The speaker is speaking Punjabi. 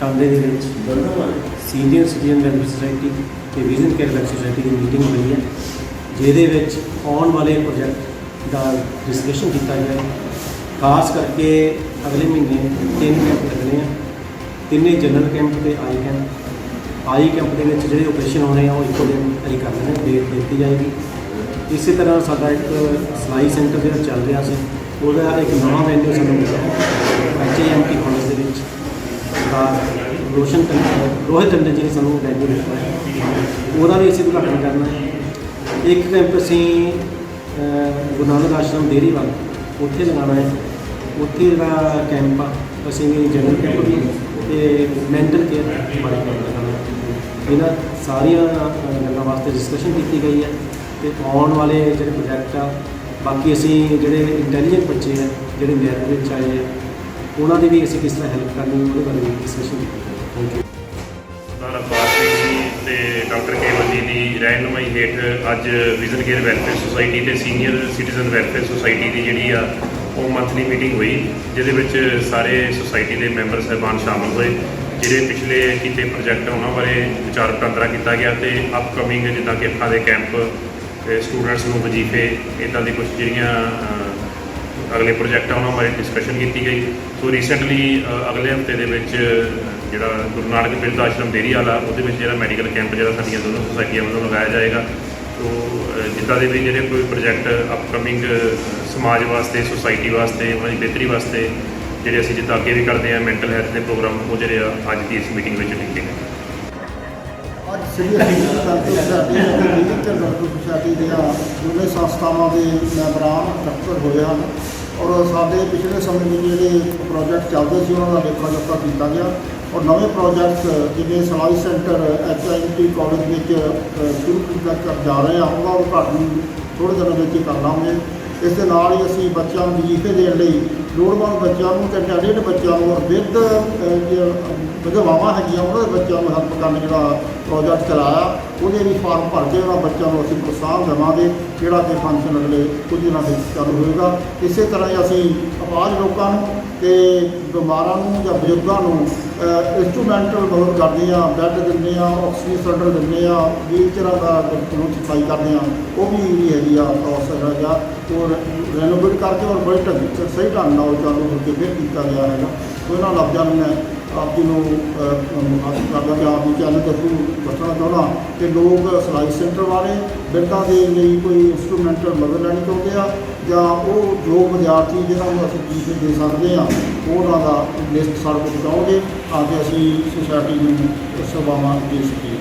ਟਾਂਡੇ ਦੇ ਵਿੱਚ ਸੀਨੀਅਰ ਸਿਟੀਜ਼ਨ ਵੈਲਫੇਅਰ ਸੁਸਾਇਟੀ ਤੇ ਵਿਜ਼ਨ ਕੇਅਰ ਵੈਲਫੇਅਰ ਸੁਸਾਇਟੀ ਦੀ ਮੀਟਿੰਗ ਹੋਈ ਹੈ, ਜਿਹਦੇ ਵਿੱਚ ਆਉਣ ਵਾਲੇ ਪ੍ਰੋਜੈਕਟ ਦਾ ਡਿਸਕਸ਼ਨ ਕੀਤਾ ਜਾਏ ਖਾਸ ਕਰਕੇ ਅਗਲੇ ਮਹੀਨੇ ਤਿੰਨ ਕੈਂਪ ਲੱਗਣੇ ਆ, ਤਿੰਨੇ ਜਨਰਲ ਕੈਂਪ ਤੇ ਆਈ ਕੈਂਪ। ਆਈ ਕੈਂਪ ਦੇ ਵਿੱਚ ਜਿਹੜੇ ਆਪਰੇਸ਼ਨ ਹੋਣੇ ਆ, ਉਹ ਇੱਕੋ ਦਿਨ ਅਸੀਂ ਕਰ ਲੈਣੇ ਡੇਟ ਦਿੱਤੀ ਜਾਏਗੀ। ਇਸੇ ਤਰ੍ਹਾਂ ਸਾਡਾ ਇੱਕ ਸਲਾਈ ਸੈਂਟਰ ਜਿਹੜਾ ਚੱਲ ਰਿਹਾ ਸੀ, ਉਹਦਾ ਇੱਕ ਨਵਾਂ ਵੈਨਿਊ ਸਾਨੂੰ ਮਿਲਿਆ, ਐਚਏਐਮਟੀ ਕਾਲਜ ਦੇ ਵਿੱਚ ਰੋਸ਼ਨ ਟੰਡਨ ਰੋਹਿਤ ਟੰਡਨ ਜੀ ਸਾਨੂੰ ਵੈਨਿਊ ਦਿੱਤਾ ਹੈ ਉਹਦਾ ਵੀ ਅਸੀਂ ਉਦਘਾਟਨ ਕਰਨਾ ਹੈ। ਇੱਕ ਕੈਂਪ ਅਸੀਂ ਅਹ, ਗੁਰੂ ਨਾਨਕ ਆਸ਼ਰਮ ਡੇਰੀ ਵੱਲ ਉੱਥੇ ਲਗਾਉਣਾ ਹੈ। ਉੱਥੇ ਜਿਹੜਾ ਕੈਂਪ ਆ ਅਸੀਂ ਜਨਰਲ ਕੈਂਪ ਵੀ ਤੇ ਮੈਂਟਲ ਕੇਅਰ ਬਾਰੇ ਕੰਮ ਲਗਾਉਣਾ ਹੈ। ਇਹਨਾਂ ਸਾਰੀਆਂ ਅਹ, ਗੱਲਾਂ ਵਾਸਤੇ ਡਿਸਕਸ਼ਨ ਕੀਤੀ ਗਈ ਹੈ ਤੇ ਆਉਣ ਵਾਲੇ ਜਿਹੜੇ ਪ੍ਰੋਜੈਕਟ ਆ ਬਾਕੀ ਅਸੀਂ ਜਿਹੜੇ ਇੰਟੈਲੀਜੈਂਟ ਬੱਚੇ ਆ ਜਿਹੜੇ ਮੈਰਿਟ ਵਿੱਚ ਆਏ ਆ ਉਹਨਾਂ ਦੀ ਵੀ ਅਸੀਂ ਕਿਸ ਤਰ੍ਹਾਂ ਹੈਲਪ ਕਰਨੀ ਉਹਦੇ ਬਾਰੇ ਵੀ ਡਿਸਕਸ਼ਨ ਕੀਤੀ ਸਰਦਾਰ ਅਵਤਾਰ ਸਿੰਘ ਜੀ ਤੇ ਡਾਕਟਰ ਕੇਵਲ ਜੀ ਦੀ ਰਹਿਨੁਮਾਈ ਹੇਠ ਅੱਜ ਵਿਜ਼ਨ ਕੇਅਰ ਵੈਲਫੇਅਰ ਸੁਸਾਇਟੀ ਤੇ ਸੀਨੀਅਰ ਸਿਟੀਜ਼ਨ ਵੈਲਫੇਅਰ ਸੁਸਾਇਟੀ ਦੀ ਜਿਹੜੀ ਆ, ਉਹ ਮੰਥਲੀ ਮੀਟਿੰਗ ਹੋਈ, ਜਿਹਦੇ ਵਿੱਚ ਸਾਰੇ ਸੁਸਾਇਟੀ ਦੇ ਮੈਂਬਰ ਸਹਿਬਾਨ ਸ਼ਾਮਲ ਹੋਏ, ਜਿਹੜੇ ਪਿਛਲੇ ਕੀਤੇ ਪ੍ਰੋਜੈਕਟ ਉਹਨਾਂ ਬਾਰੇ ਵਿਚਾਰ ਵਟਾਂਦਰਾ ਕੀਤਾ ਗਿਆ ਤੇ ਅਪਕਮਿੰਗ ਜਿੱਦਾਂ ਕਿ ਅੱਖਾਂ ਦੇ ਕੈਂਪ ਸਟੂਡੈਂਟਸ ਨੂੰ ਵਜ਼ੀਫੇ ਇਦਾਂ ਦੀ ਕੁਝ ਜਿਹੜੀਆਂ ਅਗਲੇ ਪ੍ਰੋਜੈਕਟ ਆ, ਉਹਨਾਂ ਬਾਰੇ ਡਿਸਕਸ਼ਨ ਕੀਤੀ ਗਈ। ਸੋ ਰੀਸੈਂਟਲੀ ਅਗਲੇ ਹਫ਼ਤੇ ਦੇ ਵਿੱਚ ਜਿਹੜਾ ਗੁਰੂ ਨਾਨਕ ਬਿਰਧ ਆਸ਼ਰਮ ਡੇਰੀ ਵਾਲਾ ਉਹਦੇ ਵਿੱਚ ਜਿਹੜਾ ਮੈਡੀਕਲ ਕੈਂਪ ਜਿਹੜਾ ਸਾਡੀਆਂ ਦੋਨੋਂ ਸੁਸਾਇਟੀਆਂ ਵੱਲੋਂ ਲਗਾਇਆ ਜਾਏਗਾ। ਸੋ ਜਿੱਦਾਂ ਦੇ ਵੀ ਜਿਹੜੇ ਕੋਈ ਪ੍ਰੋਜੈਕਟ ਅਪਕਮਿੰਗ ਸਮਾਜ ਵਾਸਤੇ ਸੁਸਾਇਟੀ ਵਾਸਤੇ, ਉਹਨਾਂ ਦੀ ਬਿਹਤਰੀ ਵਾਸਤੇ ਜਿਹੜੇ ਅਸੀਂ ਜਿੱਦਾਂ ਅੱਗੇ ਵੀ ਕਰਦੇ ਆ ਮੈਂਟਲ ਹੈਲਥ ਦੇ ਪ੍ਰੋਗਰਾਮ ਉਹ ਜਿਹੜੇ ਆ, ਅੱਜ ਦੀ ਇਸ ਮੀਟਿੰਗ ਵਿੱਚ ਲਿਖੇ ਗਏ ਅੱਜ ਸ੍ਰੀ ਅਕਾਲ ਤਖਤ ਸਾਹਿਬ ਦੇ ਵਿਧਿਅਕ ਦੀਆਂ ਦੋਨੇ ਸੰਸਥਾਵਾਂ ਦੇ ਮੈਂਬਰਾਂ ਇਕੱਤਰ ਹੋਏ ਹਨ ਔਰ ਸਾਡੇ ਪਿਛਲੇ ਸਮੇਂ ਵਿੱਚ ਜਿਹੜੇ ਪ੍ਰੋਜੈਕਟ ਚੱਲਦੇ ਸੀ, ਉਹਨਾਂ ਦਾ ਲੇਖਾ ਜੋਖਾ ਕੀਤਾ ਗਿਆ। ਔਰ ਨਵੇਂ ਪ੍ਰੋਜੈਕਟ ਜਿਵੇਂ ਸਲਾਈ ਸੈਂਟਰ ਐਚਆਈਟੀ ਕਾਲਜ ਵਿੱਚ ਸ਼ੁਰੂ ਕੀਤਾ ਕਰ ਜਾ ਰਹੇ ਆ ਉਹਦਾ ਉਦਘਾਟਨ ਥੋੜ੍ਹੇ ਦਿਨਾਂ ਵਿੱਚ ਹੀ ਕਰ ਲਾਂਗੇ। ਇਸ ਦੇ ਨਾਲ ਹੀ ਅਸੀਂ ਬੱਚਿਆਂ ਨੂੰ ਵਜ਼ੀਫੇ ਦੇਣ ਲਈ ਲੋੜਵੰਦ ਬੱਚਿਆਂ ਨੂੰ ਤੇ ਟੈਲੈਂਟ ਬੱਚਿਆਂ ਨੂੰ, ਔਰ ਵਿਦ ਵਿਧਵਾਵਾਂ ਹੈਗੀਆਂ, ਉਹਨਾਂ ਦੇ ਬੱਚਿਆਂ ਨੂੰ ਹੈਲਪ ਕਰਨ ਜਿਹੜਾ ਪ੍ਰੋਜੈਕਟ ਚਲਾਇਆ, ਉਹਦੇ ਵੀ ਫਾਰਮ ਭਰ ਕੇ ਉਹਨਾਂ ਬੱਚਿਆਂ ਨੂੰ ਅਸੀਂ ਪ੍ਰੋਤਸਾਹਨ ਦੇਵਾਂਗੇ, ਜਿਹੜਾ ਕਿ ਫੰਕਸ਼ਨ ਅਗਲੇ ਕੁਝ ਦਿਨਾਂ ਵਿੱਚ ਚਾਲੂ ਹੋਏਗਾ। ਇਸੇ ਤਰ੍ਹਾਂ ਹੀ ਅਸੀਂ ਆਵਾਜ਼ ਲੋਕਾਂ ਨੂੰ ਤੇ ਬਿਮਾਰਾਂ ਨੂੰ ਜਾਂ ਬਜ਼ੁਰਗਾਂ ਨੂੰ ਇਨਸਟਰੂਮੈਂਟਲ ਮਦਦ ਕਰਦੇ ਆ ਬੈੱਡ ਦਿੰਦੇ ਆ ਆਕਸੀਜਨ ਸਿਲੰਡਰ ਦਿੰਦੇ ਆ ਵੀਲਚੇਅਰਾਂ ਦਾ ਨੂੰ ਕਰਦੇ ਆ ਉਹ ਵੀ ਜਿਹੜੀ ਹੈਗੀ ਆ ਪ੍ਰੋਸੈਸ ਹੈਗਾ। ਉਹ ਰੈਨੋਵੇਟ ਕਰਕੇ ਔਰ ਬੜੇ ਢੰਗ ਸਹੀ ਢੰਗ ਨਾਲ ਚਾਲੂ ਹੋ ਕੇ ਫਿਰ ਕੀਤਾ ਗਿਆ ਹੈਗਾ। ਸੋ ਇਹਨਾਂ ਲਫ਼ਜ਼ਾਂ ਨੂੰ ਮੈਂ। ਆਪ ਜੀ ਨੂੰ ਮੁਖਾਤਬ ਕਰਦਾ ਕਿ ਆਪ ਜੀ ਚੈਨਲ ਦੇ ਥਰੂ ਦੱਸਣਾ ਚਾਹੁੰਦਾ। ਕਿ ਲੋਕ ਸਿਲਾਈ ਸੈਂਟਰ ਵਾਲੇ ਬਿਰਧਾਂ ਦੇ ਲਈ ਕੋਈ ਇਨਸਟਰੂਮੈਂਟਲ ਮਦਦ ਲੈਣੀ ਚਾਹੁੰਦੇ ਆ। ਜਾਂ ਉਹ ਜੋ ਵਿਦਿਆਰਥੀ ਜਿਹਨਾਂ ਨੂੰ ਅਸੀਂ ਫੀਸ ਦੇ ਸਕਦੇ ਆ, ਉਹਨਾਂ ਦਾ ਲਿਸਟ ਸਾਡੇ ਕੋਲ ਪਹੁੰਚਾਓਗੇ ਤਾਂ ਕਿ ਅਸੀਂ ਸੁਸਾਇਟੀ ਨੂੰ ਸੇਵਾਵਾਂ ਦੇ ਸਕੀਏ।